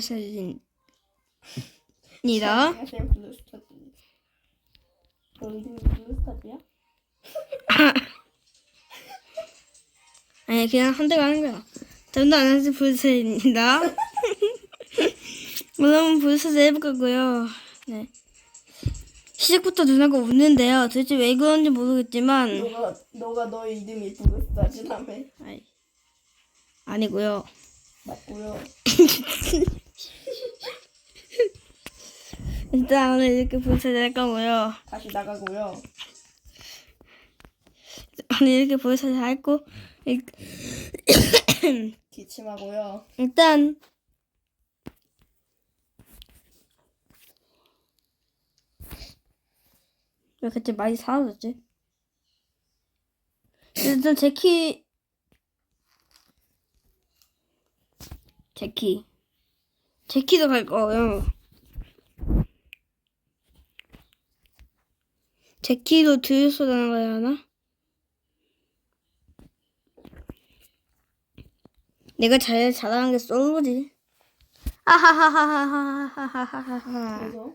사진입니다. 너? 아니 그냥 한 대가 하는 거야. 저도 안녕하세요 불사입니다. 오늘은 불사를 해볼 거고요. 네. 시작부터 누나가 웃는데요. 도대체 왜 그런지 모르겠지만 너가 너가 너의 이름이 블루스타지라며 아이, 아니고요. 맞고요. 일단 오늘 이렇게 할 거고요. 다시 나가고요. 오늘 이렇게 불사를 할고 기침하고요. 일단 왜 그때 많이 사라졌지? 일단 제키 제키 제키도 갈 거예요. 제 키도 드유소 나가야 하나? 내가 제일 잘하는 게 솔로지. 아하하하하하하하하하. 그래서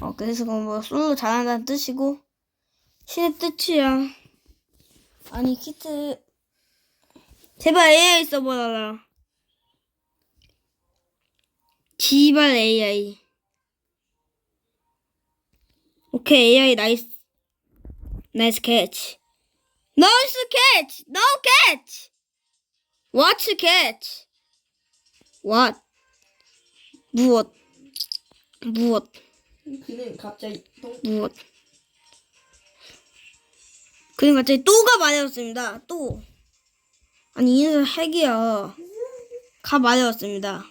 어, 그래서 뭐 솔로 잘한다는 뜻이고 신의 뜻이야. 아니 키트 제발 AI 써보라. 지발 AI. 오케이 AI 나이스 나이스 캐치. 나이스 캐치. 노 캐치. What's catch? What? 무엇? 무엇? 그는 갑자기 똥 무엇? 그럼 갑자기 또가 말해왔습니다. 또. 아니 이는 핵이야. 가 말해왔습니다.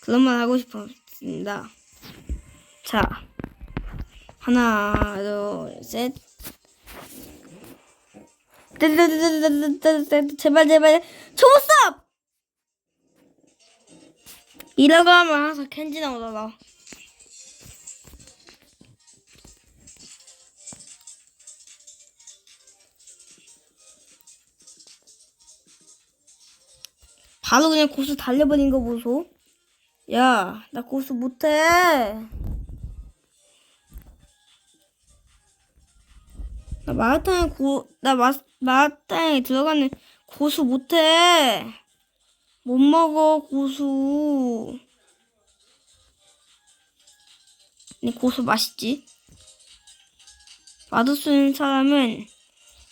그런 말 하고 싶었습니다. 자. 하나, 둘, 셋. 제발 제발 초보쌉 이라고 하면 항상 켄지 나오잖아 바로 그냥 고수 달려버린 거 보소 야 나 고수 못해 나 마라탕에 고, 나 마, 마라탕에 들어가는 고수 못해. 못 먹어, 고수. 근데 고수 맛있지? 맛없는 사람은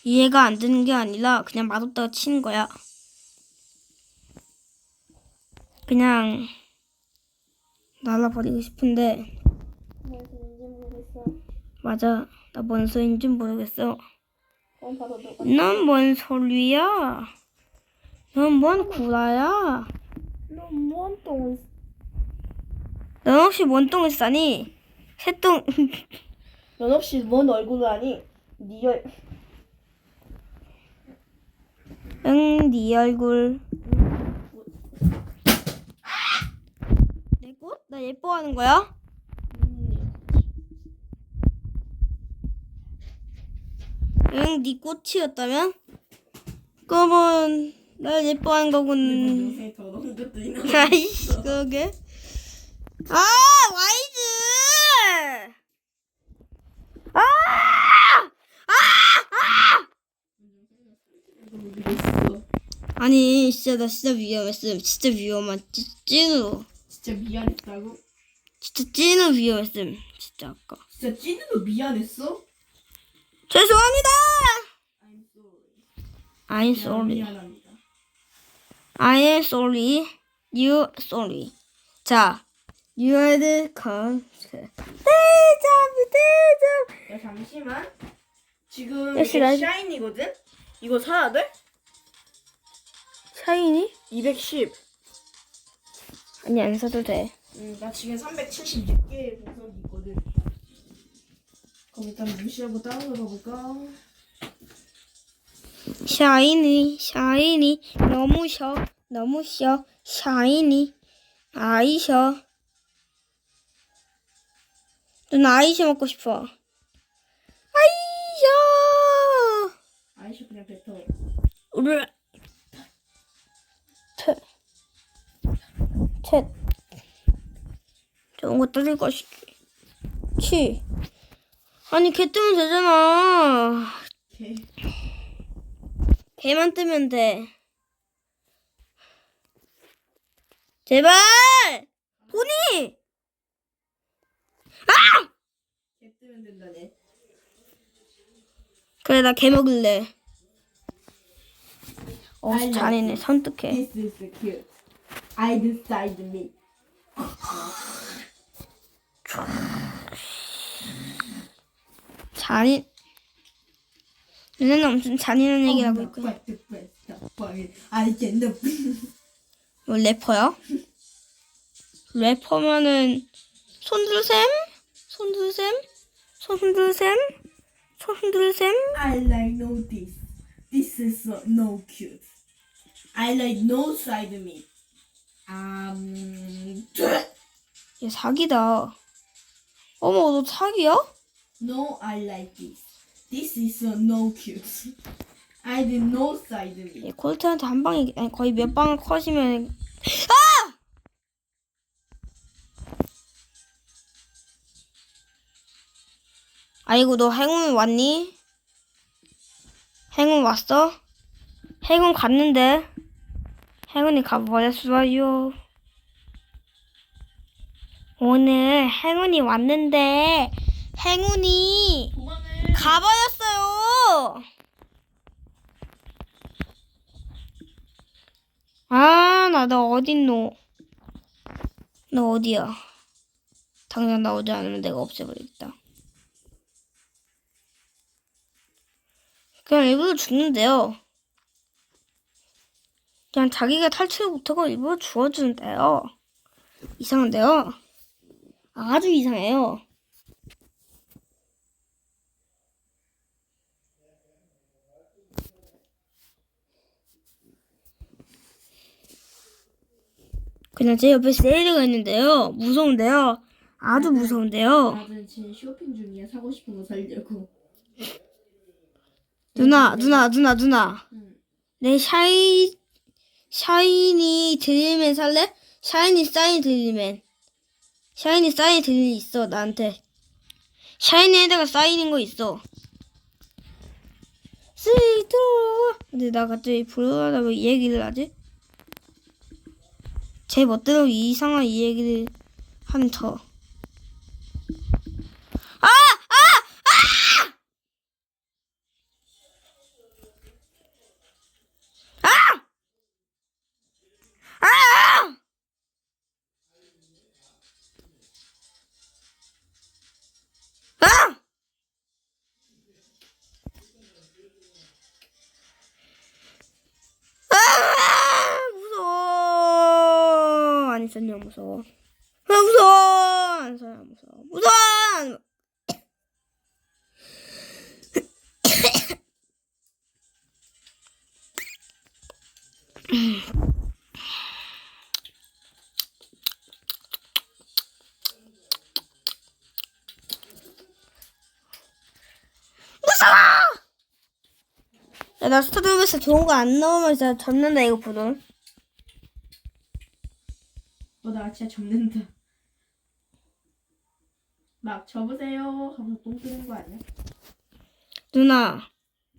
이해가 안 되는 게 아니라 그냥 맛없다고 치는 거야. 그냥 날라버리고 싶은데 모르겠어. 맞아 나 뭔 소리인지 모르겠어. 넌 뭔 소리야? 넌 뭔 구라야? 너뭔 똥을 넌 혹시 뭔 똥을 싸니? 새똥. 넌 없이 뭔 얼굴을 하니? 네 얼... 응네 얼굴. 내 꽃? 나 예뻐하는 거야? 응 네 꽃이었다면? 그러면 날 예뻐하는 거군 요새 더러운 것도 있나? 아이씨, 그러게. 아, 와이즈! 아! 모르겠어. 아니, 진짜, 나 진짜 위험했음. 진짜 위험한, 찐, 찐으로. 진짜 미안했다고? 진짜 찐으로 위험했음. 진짜 아까. 진짜 찐으로 미안했어? 죄송합니다! I'm sorry. I'm sorry. 미안합니다. I am sorry. You sorry. 자, you are the con. 대잡, 대잡. 야 잠시만. 지금 이게 나- 샤인이거든? 이거 사야 돼? 샤이니? 210. 아니, 안 사도 돼. 응, 나 지금 376개의 보석이 있거든. 그럼 일단 무시하고 다운로드 가볼까? 샤이니 샤이니 너무 셔 너무 셔 샤이니 아이셔 넌 아이셔 먹고 싶어 아이셔 아이씨 그냥 뱉어. 으르. 트. 챗. 좋은 거 따질 것이지. 치. 아니, 개 뜨면 되잖아. 개. 개만 뜨면 돼. 제발! 보니! 개 뜨면 된다네. 그래, 나 개 먹을래. 어, I it. 선뜻해. This is cute. I decide me. 잔인. 누나는 엄청 잔인한 얘기를 하고 있고. What the best boy. I can the 뭐 래퍼야? 래퍼면은 손들샘? 손들샘? 손들샘? 손들샘? I like no this. This is so no cute. I like no side meat. Um, 얘 사기다. 어머, 너 사기야? no, I like this. This is so no cute. I did no side. 얘 콜트한테 한 방에 아니 거의 몇 방을 컷이면 아! 아이고 너 행운 왔니? 행운 왔어? 행운 갔는데 행운이 가버렸어요. 오늘 행운이 왔는데 행운이. 가버렸어요. 아, 나너 어딨노? 너 어디야? 당장 나오지 않으면 내가 없애버리겠다. 그냥 일부러 죽는데요. 그냥 자기가 탈출 못하고 일부러 죽어주는데요. 이상한데요? 아주 이상해요. 그냥 제 옆에 세일이가 있는데요. 무서운데요. 아주 무서운데요. 나는 지금 쇼핑 중이야. 사고 싶은 거 살려고. 누나, 누나, 누나, 누나. 응. 내 샤이, 샤이니 드릴맨 살래? 샤이니 사인 드릴맨. 샤이니 사인 드릴 있어, 나한테. 샤이니에다가 사인인 거 있어. 쓰이 들어와. 근데 나 갑자기 불안하다 왜이 얘기를 하지? 제 멋대로 이상한 이 얘기를 하면 더. 안 무서워. 아, 무서워. 안. 안 무서워. 무서워. 안- 무서워. 야, 나 스타드로에서 좋은 거 안 나오면 진짜 졌는다 이거 보돈. 어, 나 진짜 접는다. 막 접으세요 하면서 똥 뜨는 거 아니야? 누나,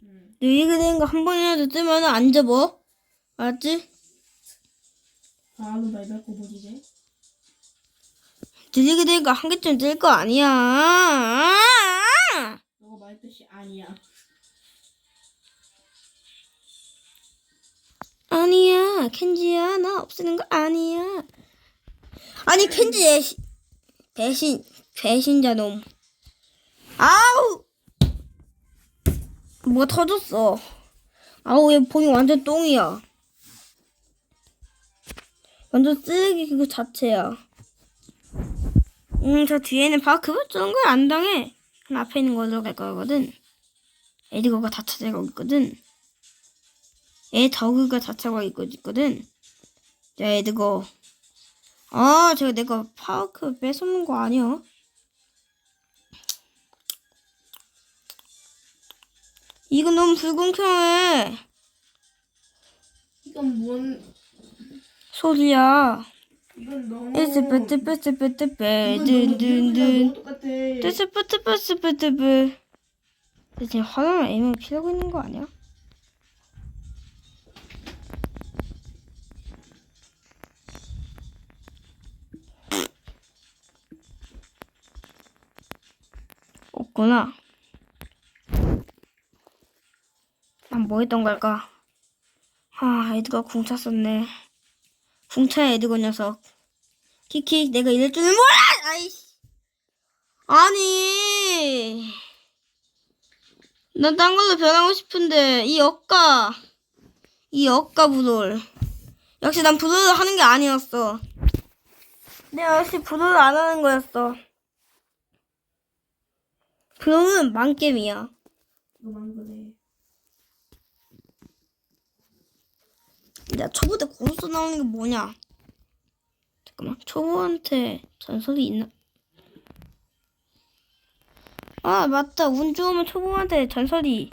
응. 느리게 된거한 번이라도 뜨면 안 접어. 알았지? 바로 말 밟고 버리네. 느리게 된거한 개쯤 뜰 거 아니야. 너가 말했듯이 아니야. 아니야, 켄지야, 나 없애는 거 아니야. 아니, 켄지 얘 시- 배신, 배신자 놈. 아우! 뭐가 터졌어. 아우, 얘 본이 완전 똥이야. 완전 쓰레기 그거 자체야. 음, 저 뒤에는 바로 그거 저런 걸안 당해. 그 앞에 있는 걸로 갈 거거든. 에디거가 다 찾아가고 있거든. 애 더그가 자차가 있고 있거든. 자, 에드거. 아, 제가 내가 파워크 뺏어놓은 거 아니야? 이거 너무 불공평해. 이건 뭔 소리야. 이건 너무 이건 너무 너무 똑같아. 뜨스뿌뜨뿌뜨뿌뜨뿌 대체 화장을 애매히 피하고 있는 거 아니야? 없구나. 난 뭐 했던 걸까? 아, 에드가 궁차 썼네. 궁차의 에드거 녀석. 키키, 내가 이럴 줄은 몰라! 아이씨. 아니. 난 딴 걸로 변하고 싶은데, 이 억가. 이 억가 부돌. 역시 난 부돌을 하는 게 아니었어. 내가 역시 부돌을 안 하는 거였어. 부돌은 망겜이야. 야, 초보대 고로스 나오는 게 뭐냐? 잠깐만, 초보한테 전설이 있나? 아, 맞다. 운 좋으면 초보한테 전설이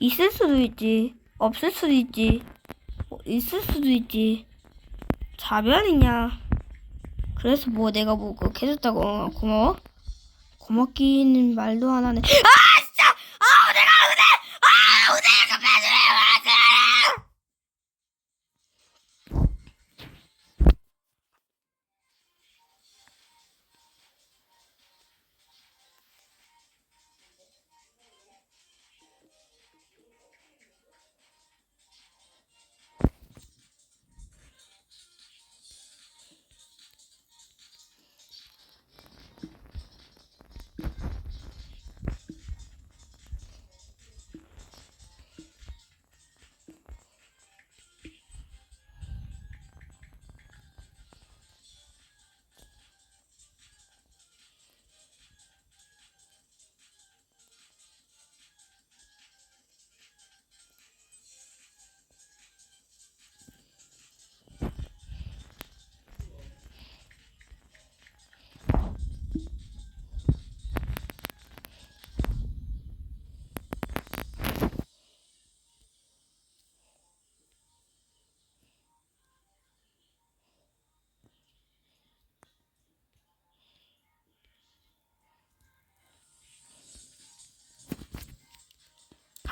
있을 수도 있지. 없을 수도 있지. 뭐 있을 수도 있지. 자별이냐? 그래서 뭐 내가 뭐 그렇게 해줬다고 어, 고마워? 고맙기는 말도 안 하네. 아,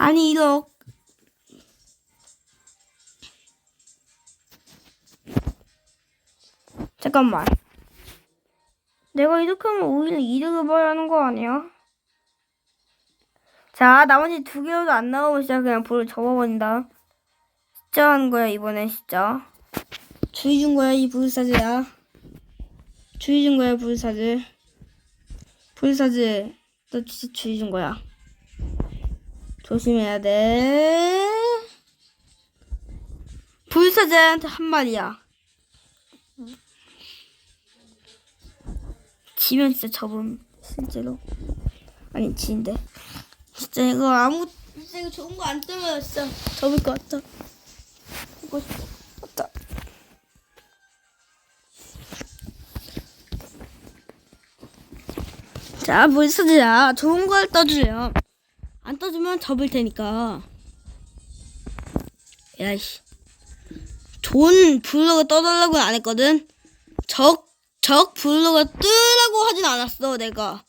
아니 이거. 잠깐만. 내가 이렇게 하면 오히려 이득을 봐야 하는 거 아니야? 자 나머지 두 개로도 안 나오면 진짜 그냥 볼을 접어버린다. 진짜 하는 거야 이번엔 진짜. 주의 준 거야 이 불사즈야. 주의 준 거야 불사즈. 불사즈 너 진짜 주의 준 거야 조심해야 돼. 불사자한테 한 말이야. 지면 진짜 접음 실제로 아니 지인데 진짜 이거 아무 진짜 이거 좋은 거 안 뜨면 진짜 접을 것 같다. 이거 같다. 자, 불사자 좋은 걸 떠주세요. 안 떠주면 접을 테니까. 야이씨. 좋은 블로그 떠달라고는 안 했거든. 적, 적 블로그 뜨라고 하진 않았어, 내가.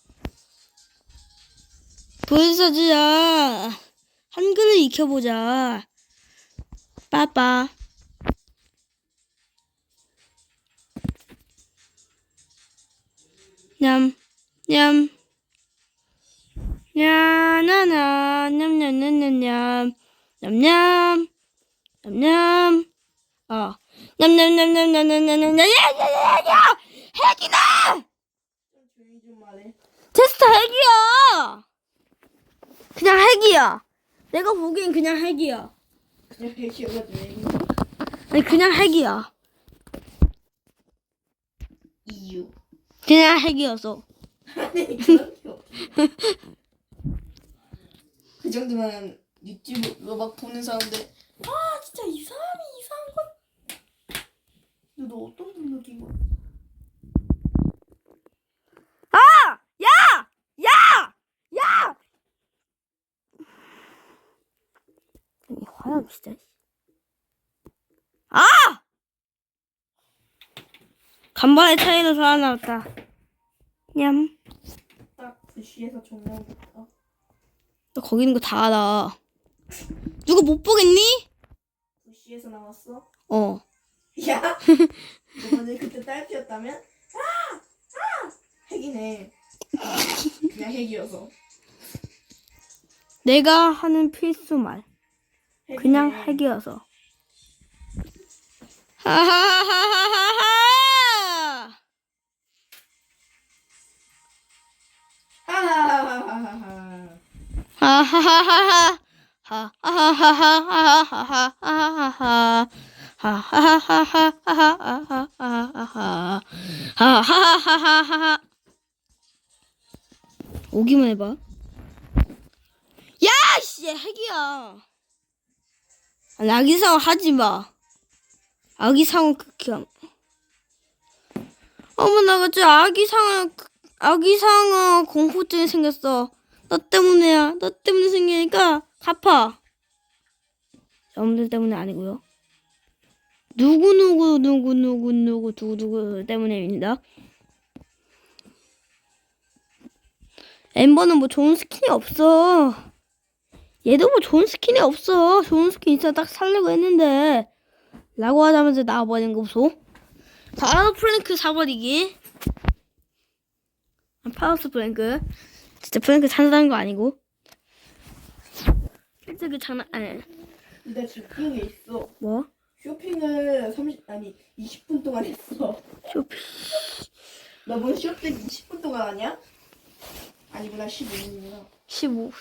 불사지야. 한글을 익혀보자. 빠빠. 냠, 냠. 야나나 냠냠냠냠냠 냠냠 냠냠 어 냠냠냠냠냠냠냠냠 야야야야야 핵이다 좀 조용히 좀 말해. 테스트 핵이야 그냥 핵이야 내가 보기엔 그냥 핵이야 그냥 배시어가지고 아니 그냥 핵이야 이유. 그냥 핵이어서 아니 그런 게 없어. 그 정도면 유튜브로 막 보는 사람들 아 진짜 이 사람이 이상한 건. 근데 너 어떤 능력인 거야? 아! 야! 야! 야! 이 화염 진짜. 아! 간발의 차이로 살아남았다. 냠. 딱 부시에서 종료했다. 너 거기 있는 거 다 알아. 누가 못 보겠니? 부시에서 나왔어? 어. 야! 너 만약에 그때 딸피였다면? 아! 아! 핵이네. 그냥 핵이어서. 내가 하는 필수 말. 핵이네. 그냥 핵이어서. 하하하하하하! 하하하하하하. 오기만 해봐. 야, 씨, 핵이야. 아기상어 하지 마. 아기상어 극혐. 어머, 나 갑자기 아기상어, 극- 아기상어 공포증이 생겼어. 너 때문에야. 너 때문에 생기니까 갚아. 여러분들 때문에 아니고요. 누구 누구 누구 누구 누구 누구 누구 때문에입니다. 엠버는 뭐 좋은 스킨이 없어. 얘도 뭐 좋은 스킨이 없어. 좋은 스킨 있어 딱 살려고 했는데 라고 하자면서 나와버리는 거 보소. 바로 프랭크 사버리기. 아, 파우스 프랭크. 진짜 프랭크 산다는 거 아니고. 실제 그 장난 아니 근데 지금 기억에 있어. 뭐 쇼핑을 30 아니 20분 동안 했어. 쇼핑 너뭔 쇼핑 20분 동안 하냐? 아니구나 15분이구나. 15.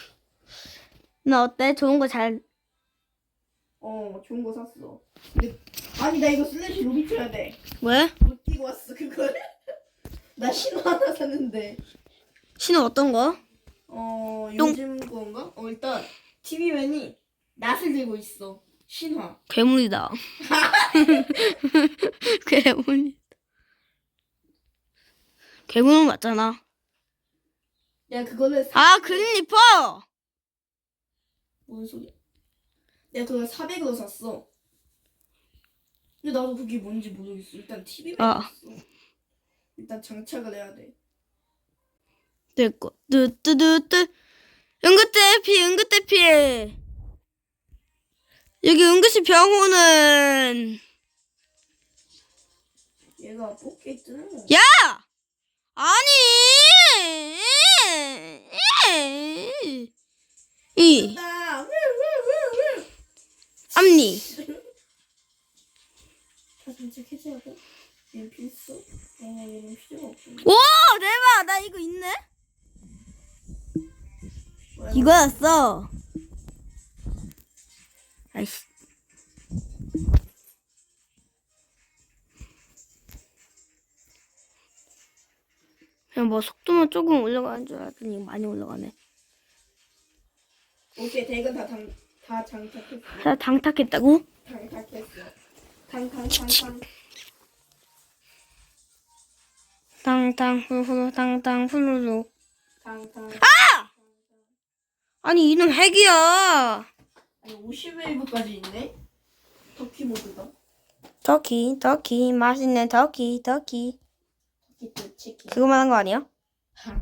나 어때? 좋은 거 잘. 어 좋은 거 샀어. 근데 아니 나 이거 슬래시 로비 쳐야 돼. 왜? 못 끼고 왔어 그걸. 나 신호 하나 샀는데. 신호 어떤 거? 어 똥. 요즘 건가? 어 일단 TV맨이 낫을 들고 있어. 신화. 괴물이다. 괴물이. 괴물은 맞잖아. 내가 그거를 사... 아 그린 리퍼. 뭔 소리야? 내가 그걸 400으로 샀어. 근데 나도 그게 뭔지 모르겠어. 일단 TV맨 아. 있어. 일단 장착을 해야 돼. 됐고. 뜨뜨뜨뜨. 응급대피 응급대피. 여기 응급실 병원은 얘가 뽑게 뜨는 거. 야! 아니! 이나 앞니 다 장착해줘야 돼. 얘는 필수. 어, 얘는 필요가 없어. 오 대박 나 이거 있네 이거였어 아이씨 그냥 뭐 속도만 조금 올라가는 줄 알았더니 많이 올라가네 오케이 대근 다, 장, 다 장착했어. 자 장착했다고? 장착했어. 탕탕탕탕. 당당 후루루 당당 후루루 탕탕. 아 니 이놈 핵이야 아니 50웨이브까지 있네. 터키 모드다. 터키 터키 맛있는 터키 터키 터키 또 치킨. 그거만 한 거 아니야? 하.